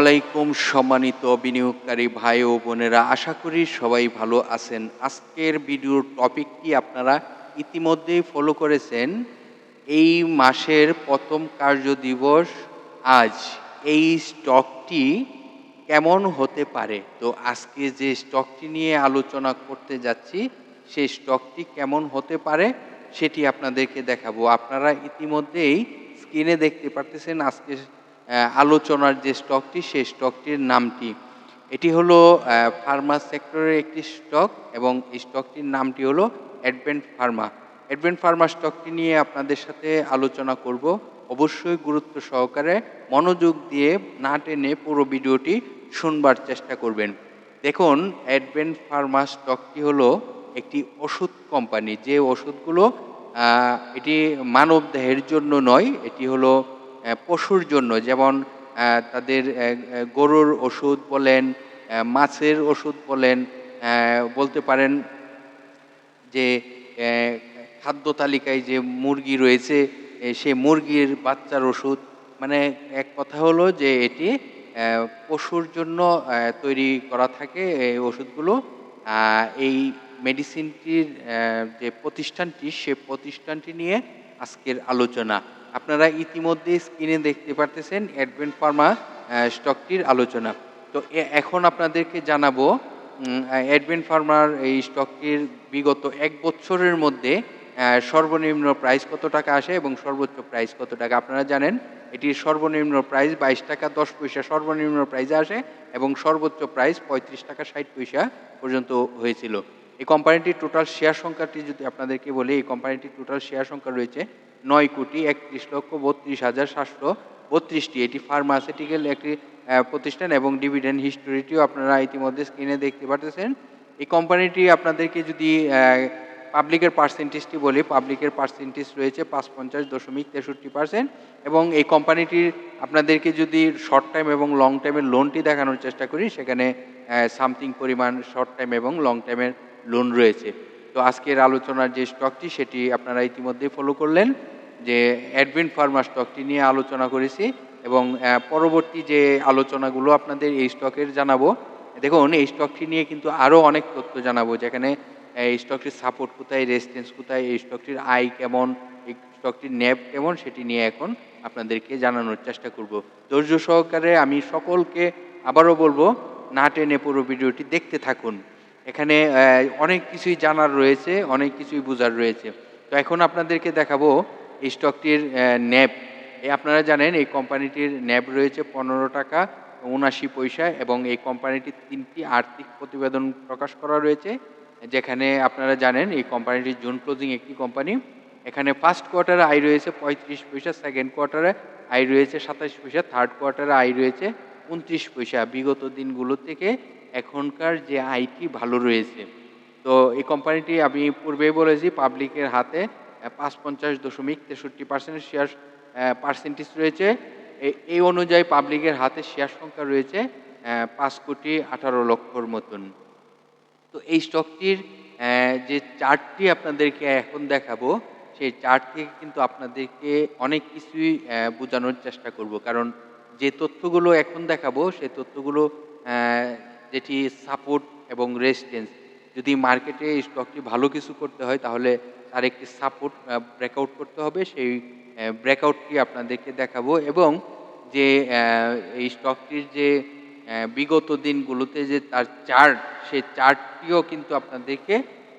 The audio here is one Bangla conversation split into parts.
আলাইকুম সম্মানিত বিনিয়োগকারী ভাই ও বোনেরা, আশা করি সবাই ভালো আছেন। আজকের ভিডিওর টপিকটি আপনারা ইতিমধ্যেই ফলো করেছেন। এই মাসের প্রথম কার্য দিবস আজ এই স্টকটি কেমন হতে পারে? তো আজকে যে স্টকটি নিয়ে আলোচনা করতে যাচ্ছি, সেই স্টকটি কেমন হতে পারে সেটি আপনাদেরকে দেখাবো। আপনারা ইতিমধ্যেই স্ক্রিনে দেখতে পারতেছেন আজকে আলোচনার যে স্টকটি, সেই স্টকটির নামটি। এটি হলো ফার্মা সেক্টরের একটি স্টক এবং এই স্টকটির নামটি হলো অ্যাডভেন্ট ফার্মা। অ্যাডভেন্ট ফার্মা স্টকটি নিয়ে আপনাদের সাথে আলোচনা করব। অবশ্যই গুরুত্ব সহকারে মনোযোগ দিয়ে না টেনে পুরো ভিডিওটি শুনবার চেষ্টা করবেন। দেখুন, অ্যাডভেন্ট ফার্মা স্টকটি হলো একটি ওষুধ কোম্পানি। যে ওষুধগুলো এটি মানব দেহের জন্য নয়, এটি হলো পশুর জন্য, যেমন তাদের গরুর ওষুধ বলেন মাছের ওষুধ বলেন বলতে পারেন যে খাদ্য তালিকায় যে মুরগি রয়েছে সে মুরগির বাচ্চার ওষুধ। মানে এক কথা হলো যে, এটি পশুর জন্য তৈরি করা থাকে এই ওষুধগুলো। এই মেডিসিনটির যে প্রতিষ্ঠানটি, সে প্রতিষ্ঠানটি নিয়ে আজকের আলোচনা। আপনারা ইতিমধ্যে স্ক্রিনে দেখতে পারতেছেন অ্যাডভেন্ট ফার্মা স্টকটির আলোচনা। তো এখন আপনাদেরকে জানাব অ্যাডভেন্ট ফার্মার এই স্টকটির বিগত এক বছরের মধ্যে সর্বনিম্ন প্রাইস কত টাকা আসে এবং সর্বোচ্চ প্রাইস কত টাকা? আপনারা জানেন, এটির সর্বনিম্ন প্রাইস বাইশ টাকা দশ পয়সা সর্বনিম্ন প্রাইসে আসে এবং সর্বোচ্চ প্রাইস পঁয়ত্রিশ টাকা ষাট পয়সা পর্যন্ত হয়েছিল। এই কোম্পানিটির টোটাল শেয়ার সংখ্যাটি যদি আপনাদেরকে বলি, এই কোম্পানিটির টোটাল শেয়ার সংখ্যা রয়েছে নয় কোটি একত্রিশ লক্ষ বত্রিশ হাজার সাতশো বত্রিশটি। এটি ফার্মাসিউটিক্যাল একটি প্রতিষ্ঠান এবং ডিভিডেন্ড হিস্টোরিটিও আপনারা ইতিমধ্যে স্ক্রিনে দেখতে পাচ্ছেন এই কোম্পানিটি আপনাদেরকে যদি পাবলিকের পার্সেন্টেজটি বলি পাবলিকের পার্সেন্টেজ রয়েছে পাঁচ পঞ্চাশ দশমিক তেষট্টি পার্সেন্ট এবং এই কোম্পানিটির আপনাদেরকে যদি শর্ট টাইম এবং লং টাইমের লোনটি দেখানোর চেষ্টা করি, সেখানে সামথিং পরিমাণ শর্ট টাইম এবং লং টাইমের লোন রয়েছে। তো আজকের আলোচনার যে স্টকটি সেটি আপনারা ইতিমধ্যেই ফলো করলেন, যে অ্যাডভিন ফার্মা স্টকটি নিয়ে আলোচনা করেছি এবং পরবর্তী যে আলোচনাগুলো আপনাদের এই স্টকের জানাব, দেখুন, এই স্টকটি নিয়ে কিন্তু আরও অনেক তথ্য জানাব, যেখানে এই স্টকটির সাপোর্ট কোথায় রেজিস্ট্যান্স কোথায়, এই স্টকটির আয় কেমন, এই স্টকটির ন্যাপ কেমন, সেটি নিয়ে এখন আপনাদেরকে জানানোর চেষ্টা করব। ধৈর্য সহকারে আমি সকলকে আবারও বলব, না টেনে পুরো ভিডিওটি দেখতে থাকুন। এখানে অনেক কিছুই জানার রয়েছে, অনেক কিছুই বোঝার রয়েছে। তো এখন আপনাদেরকে দেখাবো এই স্টকটির ন্যাব। এই আপনারা জানেন, এই কোম্পানিটির ন্যাব রয়েছে পনেরো টাকা উনাশি পয়সা এবং এই কোম্পানিটির তিনটি আর্থিক প্রতিবেদন প্রকাশ করা রয়েছে। যেখানে আপনারা জানেন, এই কোম্পানিটি জুন ক্লোজিং একটি কোম্পানি। এখানে ফার্স্ট কোয়ার্টারে আয় রয়েছে পঁয়ত্রিশ পয়সা, সেকেন্ড কোয়ার্টারে আয় রয়েছে সাতাশ পয়সা, থার্ড কোয়ার্টারে আয় রয়েছে উনত্রিশ পয়সা। বিগত দিনগুলো থেকে এখনকার যে আইটি ভালো রয়েছে। তো এই কোম্পানিটি আমি পূর্বেই বলেছি পাবলিকের হাতে পাঁচ পঞ্চাশ দশমিক তেষট্টি পার্সেন্ট শেয়ার পার্সেন্টেজ রয়েছে। এই অনুযায়ী পাবলিকের হাতে শেয়ার সংখ্যা রয়েছে পাঁচ কোটি আঠারো লক্ষর মতন। তো এই স্টকটির যে চার্টটি আপনাদেরকে এখন দেখাবো, সেই চার্ট থেকে কিন্তু আপনাদেরকে অনেক কিছুই বোঝানোর চেষ্টা করব। কারণ যে তথ্যগুলো এখন দেখাবো, সেই তথ্যগুলো যেটি সাপোর্ট এবং রেজিস্ট্যান্স যদি মার্কেটে স্টকটি ভালো কিছু করতে হয়, তাহলে তার একটি সাপোর্ট ব্রেকআউট করতে হবে। সেই ব্রেকআউটটি আপনাদেরকে দেখাবো এবং যে এই স্টকটির যে বিগত দিনগুলোতে যে তার চার্ট সেই চার্টটিও কিন্তু আপনাদেরকে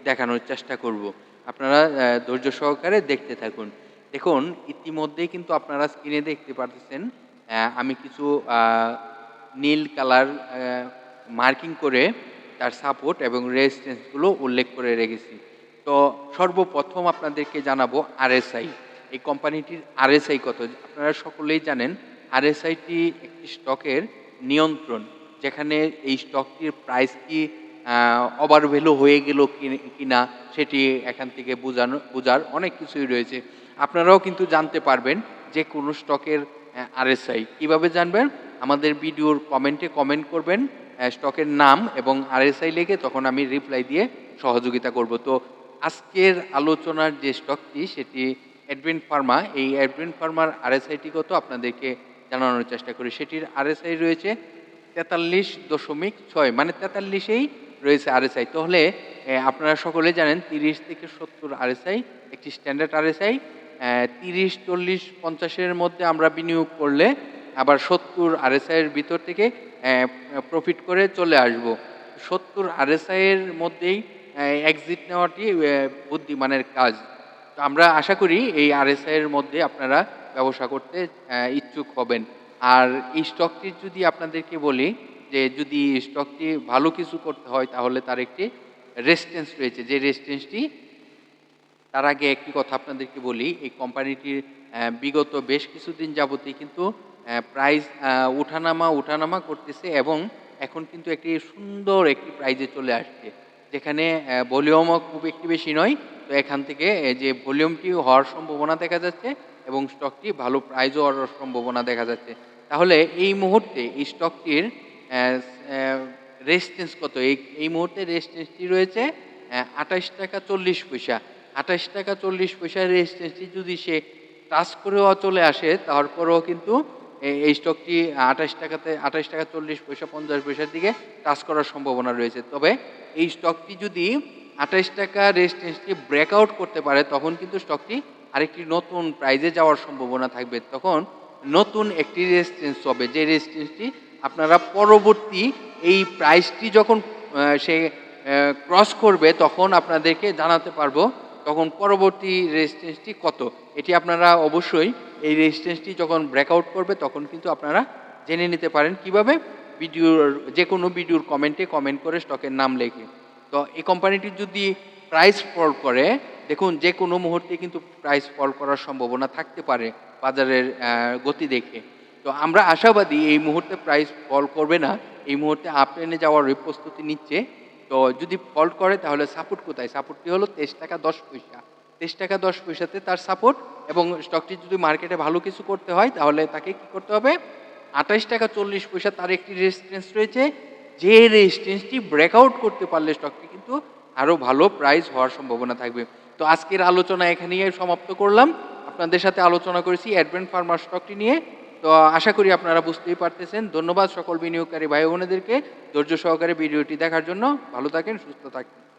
দেখানোর চেষ্টা করব। আপনারা ধৈর্য সহকারে দেখতে থাকুন। দেখুন, ইতিমধ্যেই কিন্তু আপনারা স্ক্রিনে দেখতে পাচ্ছেন আমি কিছু নীল কালার মার্কিং করে তার সাপোর্ট এবং রেজিস্ট্যান্সগুলো উল্লেখ করে রেখেছি। তো সর্বপ্রথম আপনাদেরকে জানাব আরএসআই। এই কোম্পানিটির আরএসআই কত? আপনারা সকলেই জানেন, আরএসআইটি একটি স্টকের নিয়ন্ত্রণ, যেখানে এই স্টকটির প্রাইস কি ওভার ভ্যালু হয়ে গেল কি- কিনা সেটি এখান থেকে বোঝানো, বোঝার অনেক কিছুই রয়েছে। আপনারাও কিন্তু জানতে পারবেন যে কোনো স্টকের আরএসআই। কীভাবে জানবেন? আমাদের ভিডিওর কমেন্টে কমেন্ট করবেন। স্টকের নাম এবং আরএসআই লিখে তখন আমি রিপ্লাই দিয়ে সহযোগিতা করব। তো আজকের আলোচনার যে স্টকটি, সেটি অ্যাডভেন ফার্মা এই অ্যাডভেন ফার্মার আরএসআইটি কত আপনাদেরকে জানানোর চেষ্টা করি। সেটির আরএসআই রয়েছে তেতাল্লিশ দশমিক ছয় মানে তেতাল্লিশেই রয়েছে আরএসআই। তাহলে আপনারা সকলে জানেন তিরিশ থেকে সত্তর আরএসআই, একটি স্ট্যান্ডার্ড আরএসআই তিরিশ, চল্লিশ, পঞ্চাশের মধ্যে আমরা বিনিয়োগ করলে আবার সত্তর আরএসআই এর ভিতর থেকে প্রফিট করে চলে আসব। সত্তর আরএসআই এর মধ্যেই এক্সিট নেওয়াটি বুদ্ধিমানের কাজ। তো আমরা আশা করি এই আরএসআই এর মধ্যে আপনারা ব্যবসা করতে ইচ্ছুক হবেন। আর এই স্টকটির যদি আপনাদেরকে বলি, যে যদি স্টকটি ভালো কিছু করতে হয়, তাহলে তার একটি রেস্টেন্স রয়েছে। যে রেস্টেন্সটি তার আগে একটি কথা আপনাদেরকে বলি, এই কোম্পানিটির বিগত বেশ কিছুদিন যাবতই কিন্তু প্রাইস উঠানামা উঠানামা করতেছে এবং এখন কিন্তু একটি সুন্দর একটি প্রাইজে চলে আসছে। যেখানে ভলিউমও খুব একটি বেশি নয়, তো এখান থেকে যে ভলিউমটি হওয়ার সম্ভাবনা দেখা যাচ্ছে এবং স্টকটি ভালো প্রাইজও হওয়ার সম্ভাবনা দেখা যাচ্ছে। তাহলে এই মুহূর্তে এই স্টকটির রেজিস্ট্যান্স কত? এই এই মুহূর্তে রেজিস্ট্যান্সটি রয়েছে আঠাশ টাকা চল্লিশ পয়সা। আঠাশ টাকা চল্লিশ পয়সার রেজিস্ট্যান্সটি যদি সে টাচ করেও চলে আসে, তারপরেও কিন্তু এই স্টকটি আঠাশ টাকাতে, আঠাশ টাকা চল্লিশ পয়সা, পঞ্চাশ পয়সার দিকে টাচ করার সম্ভাবনা রয়েছে। তবে এই স্টকটি যদি আঠাশ টাকা রেজিস্ট্যান্সটি ব্রেকআউট করতে পারে, তখন কিন্তু স্টকটি আরেকটি নতুন প্রাইজে যাওয়ার সম্ভাবনা থাকবে। তখন নতুন একটি রেজিস্ট্যান্স হবে, যে রেজিস্ট্যান্সটি আপনারা পরবর্তী এই প্রাইসটি যখন সে ক্রস করবে, তখন আপনাদেরকে জানাতে পারব তখন পরবর্তী রেজিস্ট্যান্সটি কত? এটি আপনারা অবশ্যই এই রেজিস্ট্যান্সটি যখন ব্রেকআউট করবে, তখন কিন্তু আপনারা জেনে নিতে পারেন কীভাবে ভিডিওর যে কোনো ভিডিওর কমেন্টে কমেন্ট করে স্টকের নাম লেখে। তো এই কোম্পানিটির যদি প্রাইস ফল করে, দেখুন যে কোনো মুহূর্তে কিন্তু প্রাইস ফল করার সম্ভাবনা থাকতে পারে বাজারের গতি দেখে। তো আমরা আশাবাদী এই মুহূর্তে প্রাইস ফল করবে না, এই মুহূর্তে আপট্রেনে যাওয়ার প্রস্তুতি নিচ্ছে তো যদি ফল্ট করে, তাহলে সাপোর্ট কোথায়? সাপোর্টটি হলো তেইশ টাকা দশ পয়সা। তেইশ টাকা দশ পয়সাতে তার সাপোর্ট এবং স্টকটি যদি মার্কেটে ভালো কিছু করতে হয়, তাহলে তাকে কি করতে হবে? আঠাশ টাকা চল্লিশ পয়সা তার একটি রেজিস্ট্যান্স রয়েছে। যে রেজিস্ট্যান্সটি ব্রেকআউট করতে পারলে স্টকটি কিন্তু আরও ভালো প্রাইস হওয়ার সম্ভাবনা থাকবে। তো আজকের আলোচনা এখানেই সমাপ্ত করলাম। আপনাদের সাথে আলোচনা করেছি অ্যাডভেন্ট ফার্মার স্টকটি নিয়ে। তো আশা করি আপনারা বুঝতেই পারতেছেন। ধন্যবাদ সকল বিনিয়োগকারী ভাই বোনেদেরকে ধৈর্য সহকারে ভিডিওটি দেখার জন্য ভালো থাকেন, সুস্থ থাকেন।